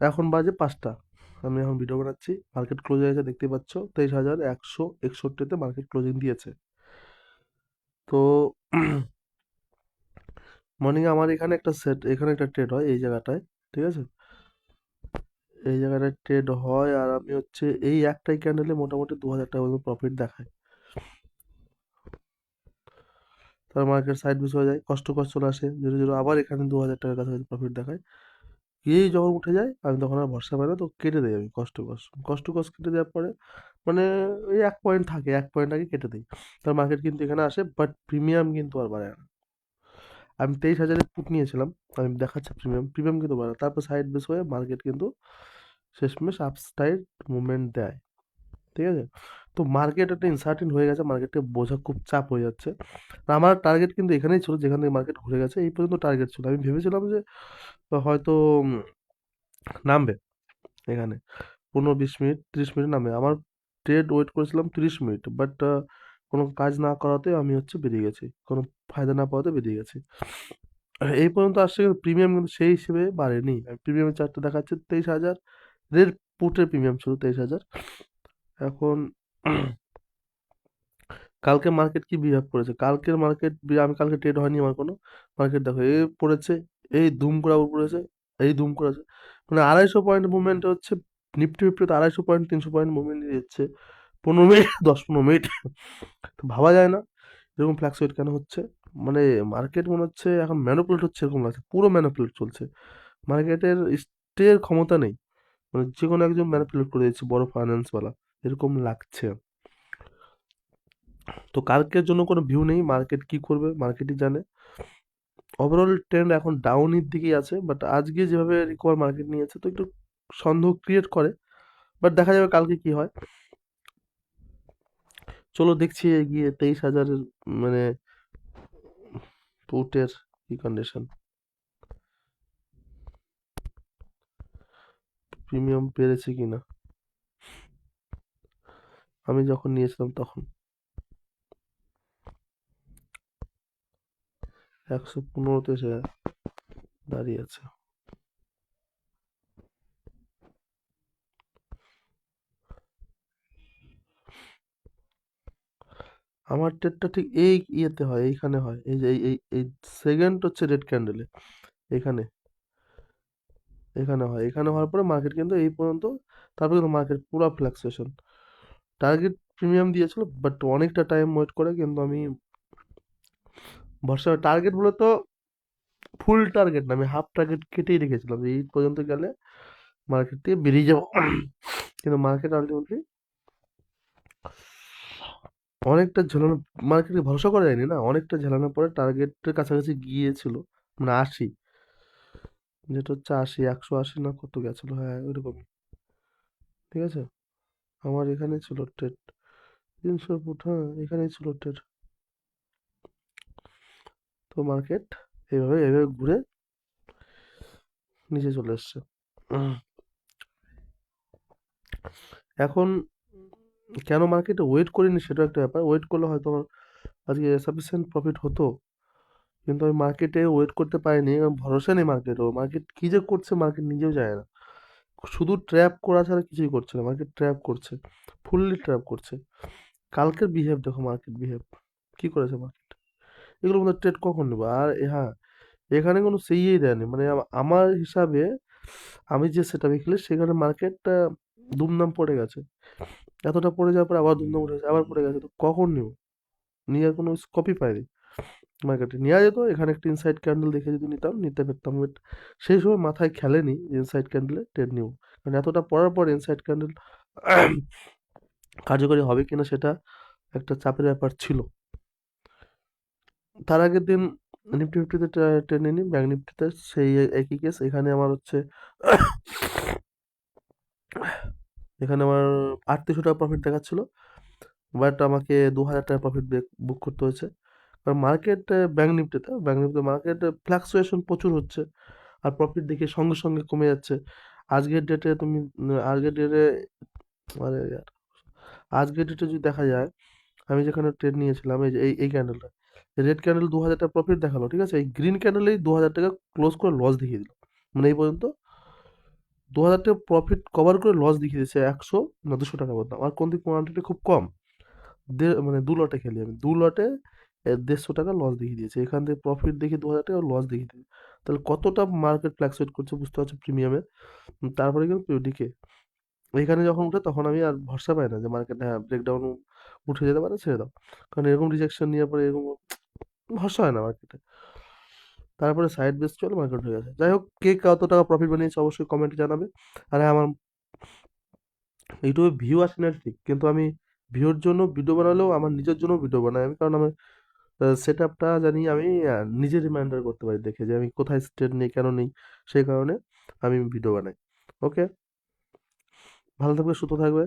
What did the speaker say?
এখন বাজে পাঁচটা। আমি এখন ভিডিও বানাচ্ছি। মার্কেট ক্লোজ হয়েছে দেখতে পাচ্ছ। তেইশ হাজার একশো একষট্টিতে মার্কেট ক্লোজিং দিয়েছে। তো মর্নিংয়ে আমার এখানে একটা সেট এখানে একটা ট্রেড হয় এই জায়গাটায়, ঠিক আছে? এই জায়গাটায় ট্রেড হয় আর আমি হচ্ছে এই একটাই ক্যান্ডেলে মোটামুটি দু হাজার টাকা প্রফিট দেখায়। তার মার্কেট সাইড বিস হয়ে যায় কষ্ট কষ্ট চলে আসে। জিরো জিরো আবার এখানে দু হাজার টাকার কাছাকাছি প্রফিট দেখায়। এই যখন উঠে যায়, আমি তখন আর ভরসা পাই না, তো কেটে দিই আমি কষ্ট কষ্ট কষ্ট কষ্ট কেটে দেওয়ার পরে মানে ওই এক পয়েন্ট থাকে, এক পয়েন্ট আগে কেটে দিই। তার মার্কেট কিন্তু এখানে আসে বাট প্রিমিয়াম কিন্তু আর বাড়ে না। আমি তেইশ হাজারের পুট নিয়েছিলাম, আমি দেখাচ্ছি প্রিমিয়াম প্রিমিয়াম কিন্তু বাড়ে তারপর সাইড বেস হয়ে মার্কেট কিন্তু শেষমেশ আপসাইড মুভমেন্ট দেয়। ঠিক আছে? তো মার্কেট একটা ইনসার্টিন হয়ে গেছে মার্কেটকে বোঝা খুব চাপ হয়ে যাচ্ছে। আমার টার্গেট কিন্তু এখানেই ছিল, যেখান থেকে মার্কেট ঘুরে গেছে, এই পর্যন্ত টার্গেট ছিল। আমি ভেবেছিলাম যে হয়তো নামবে এখানে। পনেরো, বিশ মিনিট, তিরিশ মিনিট নামে আমার ট্রেড ওয়েট করেছিলাম তিরিশ মিনিট বাট কোনো কাজ না করাতে আমি হচ্ছে বেরিয়ে গেছি। কোনো ফায়দা না পাওয়াতে বেরিয়ে গেছি। এই পর্যন্ত আসছে কিন্তু প্রিমিয়াম কিন্তু সেই হিসেবে বাড়েনি। প্রিমিয়ামের চারটে দেখাচ্ছে তেইশ হাজার। রেড পুটের প্রিমিয়াম ছিল তেইশ হাজার। এখন কালকে মার্কেট কি বিহেভ করেছে কালকের মার্কেট আমি কালকে ট্রেড হয়নি আমার কোনো। মার্কেট দেখো এই পড়েছে, এই দুম করে পড়েছে, এই দুম করেছে। মানে আড়াইশো পয়েন্ট মুভমেন্ট হচ্ছে নিফটি ফিফটিতে আড়াইশো পয়েন্ট তিনশো পয়েন্ট মুভমেন্ট দিচ্ছে পনেরো মিনিট দশ পনেরো মিনিট তো ভাবা যায় না, এরকম ফ্ল্যাকচুয়েট কেন হচ্ছে? মানে মার্কেট মনে হচ্ছে এখন ম্যানুপুলেট হচ্ছে এরকম লাগছে, পুরো ম্যানুপুলেট চলছে। মার্কেটের স্টের ক্ষমতা নেই। মানে যে কোনো একজন ম্যানুপুলেট করে দিচ্ছে বড় ফাইন্যান্সওয়ালা এরকম লাগছে। তো কালকের জন্য কোনো ভিউ নেই মার্কেট কি করবে মার্কেটই জানে। ওভারঅল ট্রেন্ড এখন ডাউনের দিকেই আছে বাট আজকে যেভাবে রিকভার মার্কেট নিয়েছে, তো একটু সন্দেহ ক্রিয়েট করে। বাট দেখা যাবে কালকে কি হয়। চলো দেখছি এগিয়ে তেইশ হাজারের মানে পুটের কি কন্ডিশন প্রিমিয়াম বেড়েছে কিনা। আমি যখন নিয়েছিলাম তখন। একশো পনেরোতে সে দাঁড়িয়ে আছে। আমার ট্রেডটা ঠিক এই ইয়েতে হয়, এইখানে হয়। এই যে এই এই সেকেন্ড হচ্ছে রেড ক্যান্ডেলে এখানে। এখানে হয়। এখানে হওয়ার পরে মার্কেট কিন্তু এই পর্যন্ত, তারপরে কিন্তু মার্কেট পুরো ফ্ল্যাকচুয়েশন টার্গেট প্রিমিয়াম দিয়েছিল বাট অনেকটা টাইম ওয়েট করে, কিন্তু আমি ভরসা টার্গেট তো ফুল টার্গেট না, আমি হাফ টার্গেট কেটেই রেখেছিলাম। যে এই পর্যন্ত গেলে মার্কেট থেকে বেরিয়ে যাব। কিন্তু মার্কেট আলটিমেটলি অনেকটা ঝেলানো মার্কেটে ভরসা করা যায়নি না, অনেকটা ঝেলানোর পরে টার্গেটের কাছাকাছি গিয়েছিল মানে আশি। যেটা হচ্ছে আশি, একশো আশি না কত গেছিল হ্যাঁ ওইরকমই। ঠিক আছে? আমার এখানে ছিল ট্রেড তিনশো ফুট হ্যাঁ এখানেই ছিল ট্রেড তো মার্কেট এইভাবে এইভাবে ঘুরে নিচে চলে এসছে। এখন কেন মার্কেটে ওয়েট করিনি সেটা একটা ব্যাপার। ওয়েট করলে হয়তো আমার আজকে সাফিসিয়েন্ট প্রফিট হতো। কিন্তু আমি মার্কেটে ওয়েট করতে পারিনি, ভরসা নেই মার্কেটও। মার্কেট কী যে করছে, মার্কেট নিজেও যায় না। শুধু ট্র্যাপ করা ছাড়া কিছুই করছে না মার্কেট ট্র্যাপ করছে ফুললি ট্র্যাপ করছে। কালকের বিহেভ দেখো মার্কেট বিহেভ কী করেছে মার্কেট এগুলো মধ্যে ট্রেড কখন নেব? আর হ্যাঁ এখানে কোনো সেইই দেয়নি। মানে আমার হিসাবে আমি যে সেটা খেলি, সেখানে মার্কেটটা দুমদাম পড়ে গেছে। এতটা পড়ে যাওয়ার পর আবার দুমদাম উঠে গেছে, আবার পড়ে গেছে, তো কখন নেব? নেওয়ার কোনো স্কোপই পাইনি। মার্কেটে নেওয়া যেত, এখানে একটা ইনসাইড ক্যান্ডেল দেখে যদি নিতাম, নিতে পারতাম বাট সেই সময় মাথায় খেলেনি ইনসাইড ক্যান্ডেলে ট্রেড নিব। কারণ এতটা পড়ার পর ইনসাইড ক্যান্ডেল কার্যকরী হবে কিনা সেটা একটা চাপের ব্যাপার ছিল। তার আগের দিন নিফটি ফিফটিতে ট্রেড নিইনি ব্যাঙ্ক নিফটিতে সেই একই কেস এখানে আমার হচ্ছে এখানে আমার আটত্রিশশো টাকা প্রফিট দেখাচ্ছিল বাট আমাকে দু হাজার টাকা প্রফিট বুক করতে হয়েছে। কারণ মার্কেট ব্যাঙ্ক নিফটিতে ব্যাঙ্ক নিফটিতে মার্কেট ফ্লাকচুয়েশন প্রচুর হচ্ছে আর প্রফিট দেখে সঙ্গে সঙ্গে কমে যাচ্ছে। আজকের ডেটে তুমি, আজকের ডেটে মানে আজকের ডেটে যদি দেখা যায়, আমি যেখানে ট্রেড নিয়েছিলাম, এই এই এই ক্যান্ডেলটা রেড ক্যান্ডেল দু হাজার টাকা প্রফিট দেখাল, ঠিক আছে? এই গ্রিন ক্যান্ডেলেই দু হাজার টাকা ক্লোজ করে লস দেখিয়ে দিল। মানে এই পর্যন্ত দু হাজার টাকা প্রফিট কভার করে লস দেখিয়ে দিচ্ছে একশো না দুশো টাকা বলতাম আর কোন দিক কোয়ান্টিটি খুব কম। দে- মানে দু লটে খেলি আমি। দু লটে দেড়শো টাকা লস দেখিয়ে দিয়েছে। এখান থেকে প্রফিট দেখি দু হাজার টাকা লস দেখিয়ে দিয়েছে তাহলে কতটা মার্কেট ফ্ল্যাকচুয়েট করছে বুঝতে পারছ প্রিমিয়ামে তারপরে কিন্তু পিউডিকে এখানে যখন উঠে তখন আমি আর ভরসা পাই না যে মার্কেট হ্যাঁ ব্রেকডাউন উঠে যেতে পারে, ছেড়ে দাও। কারণ এরকম রিজেকশন নিয়ে পরে এরকম ভরসা হয় না মার্কেটে তারপরে সাইড বেস চলে মার্কেট হয়ে গেছে। যাই হোক, কে কত টাকা প্রফিট বানিয়েছে অবশ্যই কমেন্টে জানাবে। আর হ্যাঁ আমার ইউটিউবে ভিউ আসে না ঠিক, কিন্তু আমি ভিউর জন্য ভিডিও বানালেও, আমার নিজের জন্য ভিডিও বানাই আমি। কারণ আমার সেট আপটা জানি আমি নিজে রিমাইন্ডার করতে পারি দেখে যে আমি কোথায় স্টেট নেই কেন নেই, সেই কারণে আমি ভিডিও বানাই। ওকে ভালো থাকবে, সুস্থ থাকবে।